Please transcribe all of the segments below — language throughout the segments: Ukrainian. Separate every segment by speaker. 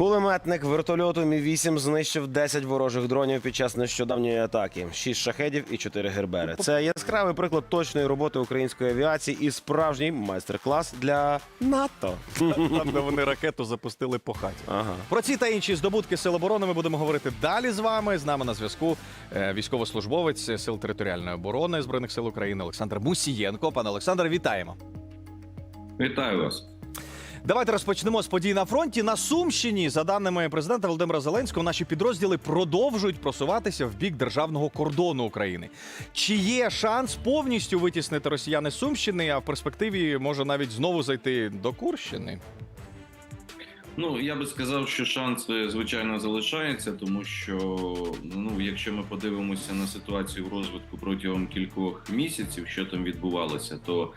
Speaker 1: Кулеметник вертольоту Мі-8 знищив 10 ворожих дронів під час нещодавньої атаки. 6 шахедів і 4 гербери. Це яскравий приклад точної роботи української авіації і справжній майстер-клас для НАТО.
Speaker 2: Там, де вони ракету запустили по хаті.
Speaker 1: Ага.
Speaker 2: Про ці та інші здобутки Сил оборони ми будемо говорити далі з вами. З нами на зв'язку е, військовослужбовець Сил територіальної оборони Збройних сил України Олександр Мусієнко. Пане Олександр, вітаємо.
Speaker 3: Вітаю вас.
Speaker 2: Давайте розпочнемо з подій на фронті. На Сумщині, за даними президента Володимира Зеленського, наші підрозділи продовжують просуватися в бік державного кордону України. Чи є шанс повністю витіснити росіяни Сумщини, а в перспективі може навіть знову зайти до Курщини?
Speaker 3: Ну я би сказав, що шанс звичайно залишається, тому що ну, якщо ми подивимося на ситуацію в розвитку протягом кількох місяців, що там відбувалося, то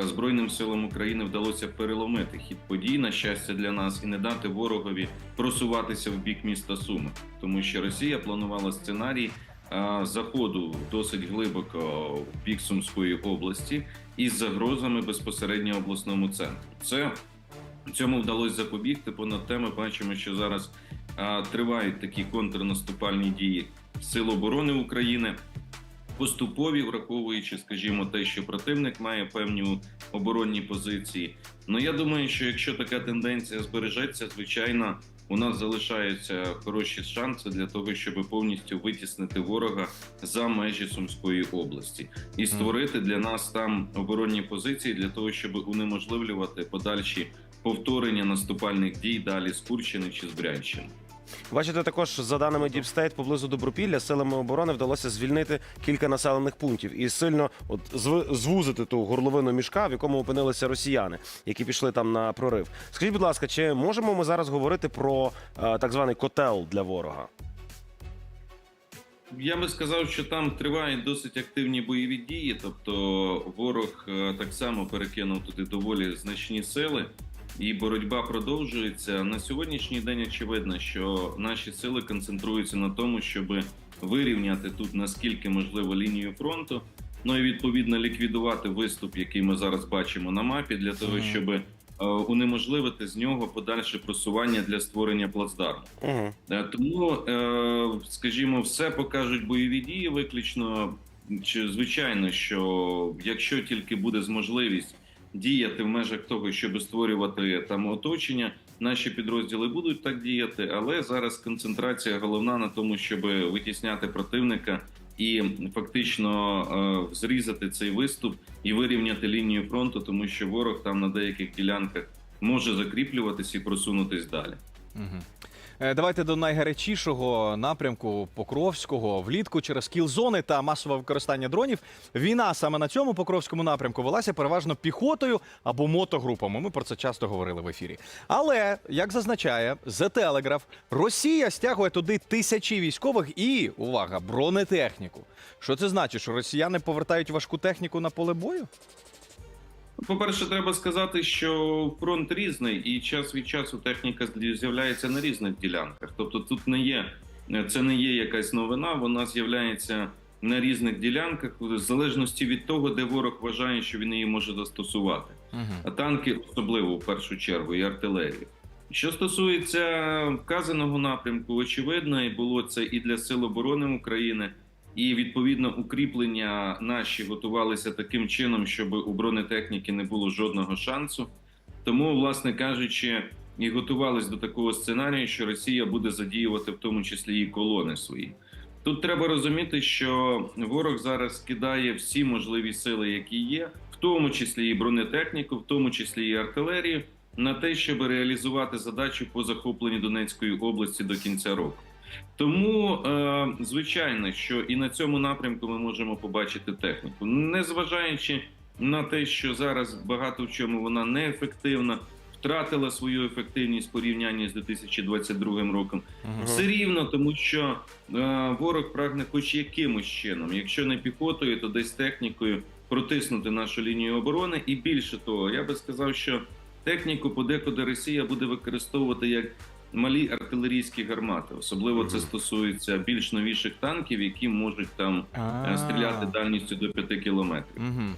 Speaker 3: Збройним силам України вдалося переломити хід подій на щастя для нас і не дати ворогові просуватися в бік міста Суми, тому що Росія планувала сценарій. е, Заходу досить глибоко в бік Сумської області із загрозами безпосередньо обласному центру. Це Цьому вдалося запобігти. Понад те, ми бачимо, що зараз тривають такі контрнаступальні дії Сил оборони України, поступові, враховуючи, скажімо, те, що противник має певні оборонні позиції. Ну я думаю, що якщо така тенденція збережеться, звичайно, у нас залишаються хороші шанси для того, щоб повністю витіснити ворога за межі Сумської області і створити для нас там оборонні позиції для того, щоб унеможливлювати подальші повторення наступальних дій далі з Курщини чи з Брянщини.
Speaker 1: Бачите, також за даними Deep State, поблизу Добропілля силами оборони вдалося звільнити кілька населених пунктів і сильно от зв- звузити ту горловину мішка, в якому опинилися росіяни, які пішли там на прорив. Скажіть, будь ласка, чи можемо ми зараз говорити про е, так званий котел для ворога?
Speaker 3: Я би сказав, що там тривають досить активні бойові дії, тобто ворог е, так само перекинув туди доволі значні сили, і боротьба продовжується. На сьогоднішній день очевидно, що наші сили концентруються на тому, щоб вирівняти тут наскільки можливо лінію фронту. Ну і відповідно ліквідувати виступ, який ми зараз бачимо на мапі, для того,
Speaker 2: Мгм.
Speaker 3: щоб е, унеможливити з нього подальше просування для створення плацдарму. Е, Тому, е, скажімо, все покажуть бойові дії. Виключно чи звичайно, що якщо тільки буде можливість діяти в межах того, щоб створювати там оточення, наші підрозділи будуть так діяти. Але зараз концентрація головна на тому, щоб витісняти противника і фактично е, зрізати цей виступ і вирівняти лінію фронту, тому що ворог там на деяких ділянках може закріплюватись і просунутись далі.
Speaker 2: Угу. Давайте до найгарячішого напрямку Покровського влітку через кіл-зони та масове використання дронів. Війна саме на цьому Покровському напрямку велася переважно піхотою або мотогрупами. Ми про це часто говорили в ефірі. Але як зазначає The Telegraph, Росія стягує туди тисячі військових і увага, бронетехніку. Що це значить? Що росіяни повертають важку техніку на поле бою?
Speaker 3: По-перше, треба сказати, що фронт різний, і час від часу техніка з'являється на різних ділянках. Тобто, тут не є це не є якась новина, вона з'являється на різних ділянках, в залежності від того, де ворог вважає, що він її може застосувати. А танки особливо в першу чергу, і артилерію. Що стосується вказаного напрямку, очевидно, і було це і для Сил оборони України, і відповідно укріплення наші готувалися таким чином, щоб у бронетехніки не було жодного шансу. Тому, власне кажучи, і готувались до такого сценарію, що Росія буде задіювати в тому числі і колони свої. Тут треба розуміти, що ворог зараз кидає всі можливі сили, які є, в тому числі і бронетехніку, в тому числі і артилерію, на те, щоб реалізувати задачу по захопленню Донецької області до кінця року. Тому, е, звичайно, що і на цьому напрямку ми можемо побачити техніку, незважаючи на те, що зараз багато в чому вона неефективна, втратила свою ефективність в порівнянні з 2022 роком.
Speaker 2: Угу.
Speaker 3: Все рівно, тому що е, ворог прагне хоч якимось чином, якщо не піхотою, то десь технікою протиснути нашу лінію оборони. І більше того, я би сказав, що техніку подекуди Росія буде використовувати як малі артилерійські гармати. Особливо це стосується більш новіших танків, які можуть там е, стріляти дальністю до 5 кілометрів.
Speaker 2: Угу.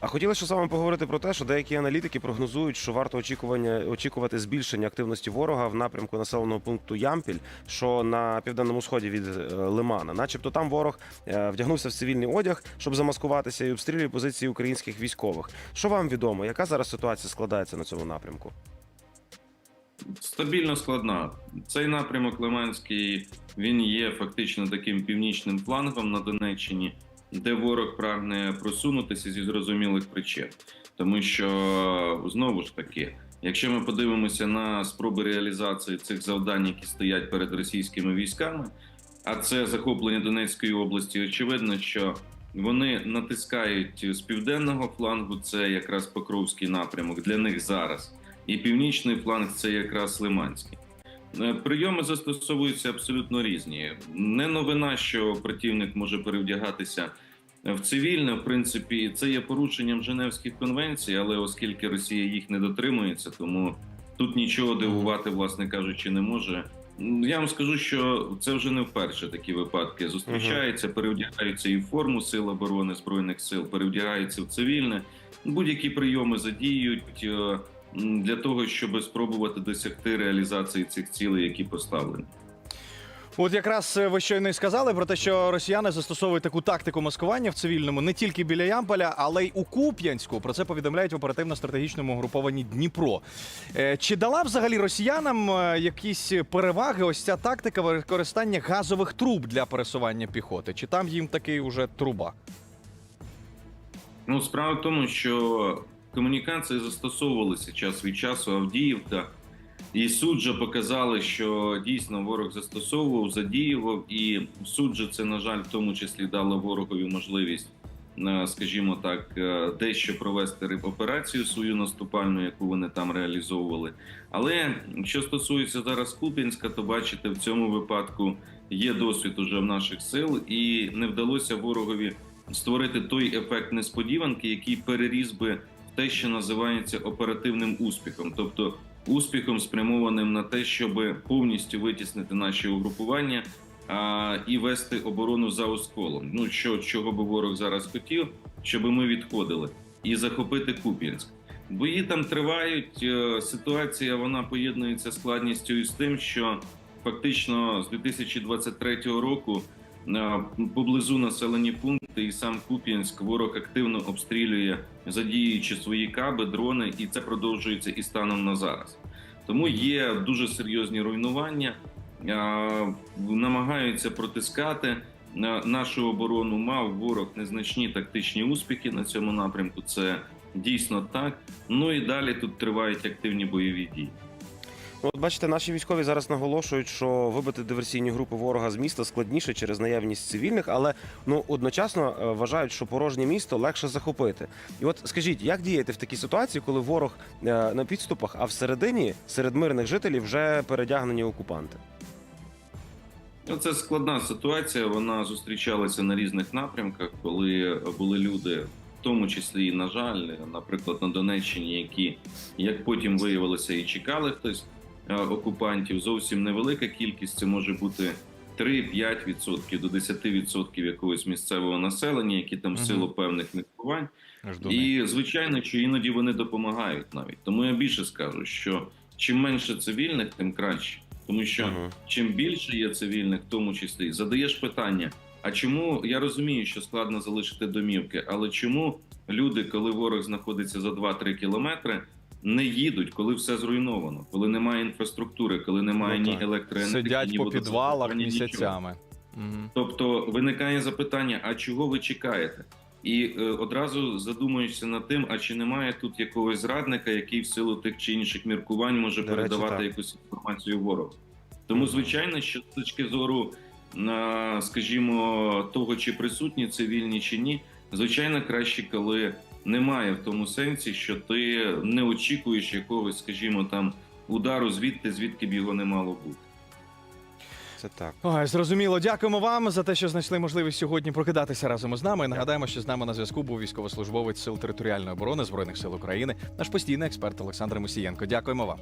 Speaker 1: А з вами поговорити про те, що деякі аналітики прогнозують, що варто очікування очікувати збільшення активності ворога в напрямку населеного пункту Ямпіль, що на південному сході від е, Лимана. Начебто там ворог е, вдягнувся в цивільний одяг, щоб замаскуватися і обстрілює позиції українських військових. Що вам відомо? Яка зараз ситуація складається на цьому напрямку?
Speaker 3: Стабільно складна. Цей напрямок Лиманський він є фактично таким північним флангом на Донеччині, де ворог прагне просунутися зі зрозумілих причин. Тому що знову ж таки, якщо ми подивимося на спроби реалізації цих завдань, які стоять перед російськими військами, а це захоплення Донецької області, очевидно, що вони натискають з південного флангу, це якраз Покровський напрямок для них зараз і північний фланг це якраз Лиманський. Е, Прийоми застосовуються абсолютно різні. Не новина, що противник може перевдягатися в цивільне. В принципі, це є порушенням Женевських конвенцій, але оскільки Росія їх не дотримується, тому тут нічого дивувати, власне кажучи, не може. Я вам скажу, що це вже не вперше такі випадки зустрічаються, перевдягаються і в форму сил оборони збройних сил, перевдягаються в цивільне. Будь-які прийоми задіють е, для того, щоб спробувати досягти реалізації цих цілей, які поставлені.
Speaker 2: От якраз е, ви щойно і сказали про те, що росіяни застосовують таку тактику маскування в цивільному не тільки біля Ямполя, але й у Куп'янську. Про це повідомляють в оперативно-стратегічному групованні Дніпро. Е, Чи дала взагалі росіянам е, якісь переваги ось ця тактика використання газових труб для пересування піхоти? Чи там їм таки уже труба?
Speaker 3: Ну, справа в тому, що комунікації застосовувалися час від часу Авдіївка, і суджа показали, що дійсно ворог застосовував, задіював, і суджа це, на жаль, в тому числі дало ворогові можливість, е, скажімо так, е, дещо провести операцію свою наступальну, яку вони там реалізовували. Але що стосується зараз Куп'янська, то бачите, в цьому випадку є досвід уже в наших сил, і не вдалося ворогові створити той ефект несподіванки, який переріс би те, що називається оперативним успіхом, тобто успіхом спрямованим на те, щоб повністю витіснити наші угрупування а, і вести оборону за осколом. Ну що чого би ворог зараз хотів, щоб ми відходили і захопити Куп'янськ. Бої там тривають. е, Ситуація вона поєднується складністю із тим, що фактично з 2023 року поблизу населені пункти, і сам Куп'янськ ворог активно обстрілює, задіюючи свої каби, дрони, і це продовжується і станом на зараз. Тому є дуже серйозні руйнування, е, намагаються протискати е, нашу оборону. Мав ворог незначні тактичні успіхи на цьому напрямку. Це дійсно так. Ну і далі тут тривають активні бойові дії.
Speaker 1: От бачите, наші військові зараз наголошують, що вибити диверсійні групи ворога з міста складніше через наявність цивільних, але ну одночасно е, вважають, що порожнє місто легше захопити. І от скажіть, як діяти в такій ситуації, коли ворог е, на підступах, а всередині серед мирних жителів вже передягнені окупанти?
Speaker 3: Ну, Це складна ситуація. Вона зустрічалася на різних напрямках, коли були люди, в тому числі і на жаль, наприклад, на Донеччині, які як потім виявилося, і чекали хтось окупантів. Зовсім невелика кількість. Це може бути 3-5% до 10% якогось місцевого населення, які там в силу певних міркувань. І звичайно, що іноді вони допомагають навіть. Тому я більше скажу, що чим менше цивільних, тим краще. Тому що
Speaker 1: Мгм.
Speaker 3: чим більше є цивільних, в тому числі, задаєш питання: а чому я розумію, що складно залишити домівки, але чому люди, коли ворог знаходиться за 2-3 кілометри, не їдуть, коли все зруйновано, коли немає інфраструктури, коли немає
Speaker 1: Ну,
Speaker 3: ні електроенергії,
Speaker 2: Сидять
Speaker 3: ні
Speaker 2: по підвалах місяцями. Мгм.
Speaker 3: Тобто виникає запитання: а чого ви чекаєте? І е, одразу задумуєшся над тим, а чи немає тут якогось зрадника, який в силу тих чи інших міркувань може
Speaker 1: До речі,
Speaker 3: передавати
Speaker 1: так.
Speaker 3: якусь інформацію ворогу. Тому, звичайно, що з точки зору, на, скажімо, того, чи присутні цивільні чи ні, звичайно, краще, коли немає в тому сенсі, що ти не очікуєш якогось, скажімо, там удару звідти, звідки б його не мало бути.
Speaker 1: Це так.
Speaker 2: Ой, зрозуміло. Дякуємо вам за те, що знайшли можливість сьогодні прокидатися разом із нами. Нагадаємо, що з нами на зв'язку був військовослужбовець Сил територіальної оборони Збройних сил України, наш постійний експерт Олександр Мусієнко. Дякуємо вам.